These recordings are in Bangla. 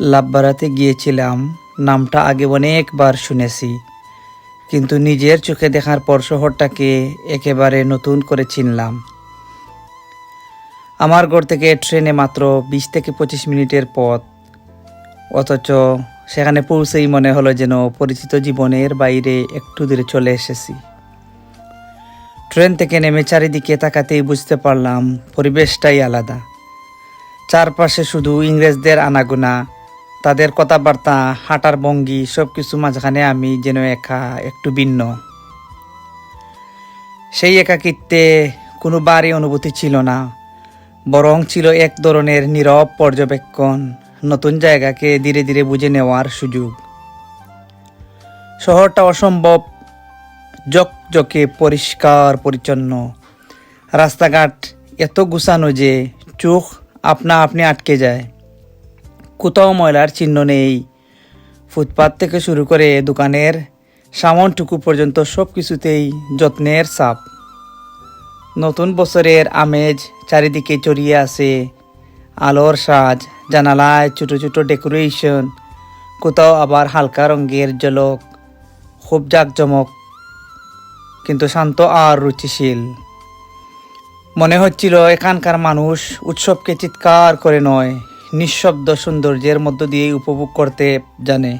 লাভবারাতে গিয়েছিলাম, নামটা আগে অনেকবার শুনেছি। কিন্তু নিজের চোখে দেখার পর শহরটাকে একেবারে নতুন করে চিনলাম। আমার ঘর থেকে ট্রেনে মাত্র বিশ থেকে পঁচিশ মিনিটের পথ। অথচ সেখানে পৌঁছেই মনে হলো যেন পরিচিত জীবনের বাইরে একটু দূরে চলে এসেছি। ট্রেন থেকে নেমে চারিদিকে তাকাতেই বুঝতে পারলাম, পরিবেশটাই আলাদা। চারপাশে শুধু ইংরেজদের আনাগোনা তাদের কথাবার্তা, হাঁটার ভঙ্গি সব কিছু মাঝখানে আমি যেন একা, একটু ভিন্ন। সেই একাকিত্বে কোনো বাড়ি অনুভূতি ছিল না, বরং ছিল এক ধরনের নীরব পর্যবেক্ষণ, নতুন জায়গাকে ধীরে ধীরে বুঝে নেওয়ার সুযোগ। শহরটা অসম্ভব জকজকে পরিষ্কার, পরিচ্ছন্ন। রাস্তাঘাট এত গুছানো যে চোখ আপনা আপনি আটকে যায়। কোথাও ময়লার চিহ্ন নেই। ফুটপাত থেকে শুরু করে দোকানের সামনটুকু পর্যন্ত সব কিছুতেই যত্নের ছাপ। নতুন বছরের আমেজ চারিদিকে চড়িয়ে আছে। আলোর সাজ, জানালায় ছোট ছোটো ডেকোরেশন, কোথাও আবার হালকা রঙের ঝলক, খুব জাঁকজমক, কিন্তু শান্ত আর রুচিশীল। মনে হচ্ছিল এখানকার মানুষ উৎসবকে চিৎকার করে নয় নিঃশব্দ সৌন্দর্যের মধ্য দিয়ে উপভোগ করতে জানে।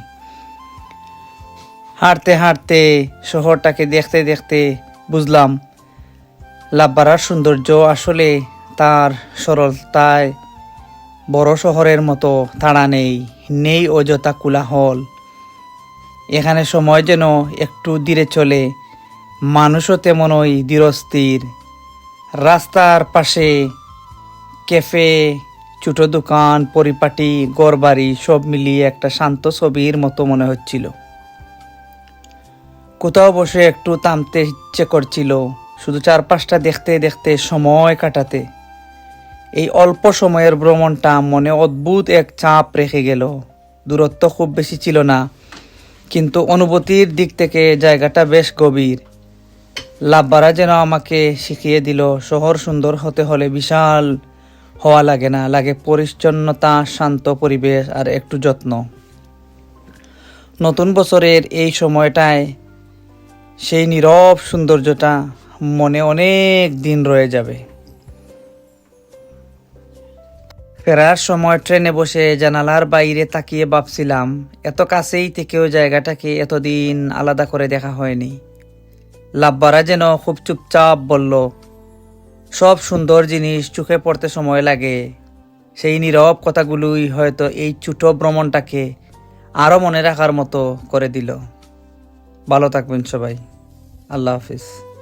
হাঁটতে হাঁটতে, শহরটাকে দেখতে দেখতে বুঝলাম, লাভবাড়ার সৌন্দর্য আসলে তার সরলতায় বড় শহরের মতো তাড়া নেই নেই অযথা কোলাহল। এখানে সময় যেন একটু ধীরে চলে, মানুষও তেমনই ধীরস্থির। রাস্তার পাশে ক্যাফে ছোটো দোকান, পরিপাটি গড়বাড়ি সব মিলিয়ে একটা শান্ত ছবির মতো মনে হচ্ছিল। কোথাও বসে একটু থামতে ইচ্ছে করছিল, শুধু চারপাশটা দেখতে দেখতে সময় কাটাতে। এই অল্প সময়ের ভ্রমণটা মনে অদ্ভুত এক চাপ রেখে গেল। দূরত্ব খুব বেশি ছিল না, কিন্তু অনুভূতির দিক থেকে জায়গাটা বেশ গভীর। লাভবারা যেন আমাকে শিখিয়ে দিল, শহর সুন্দর হতে হলে বিশাল হওয়া লাগে না, লাগে পরিচ্ছন্নতা, শান্ত পরিবেশ আর একটু যত্ন। নতুন বছরের এই সময়টায় সেই নীরব সৌন্দর্যটা মনে অনেক দিন রয়ে যাবে। ফেরার সময় ট্রেনে বসে জানালার বাইরে তাকিয়ে ভাবছিলাম, এত কাছেই থেকেও জায়গাটাকে এতদিন আলাদা করে দেখা হয়নি। লাভবারা যেন খুব চুপচাপ বলল সব সুন্দর জিনিস চোখে পড়তে সময় লাগে। সেই নীরব কথাগুলোই হয়তো এই ছোটো ভ্রমণটাকে আরও মনে রাখার মতো করে দিল। ভালো থাকবেন সবাই। আল্লাহ হাফিজ।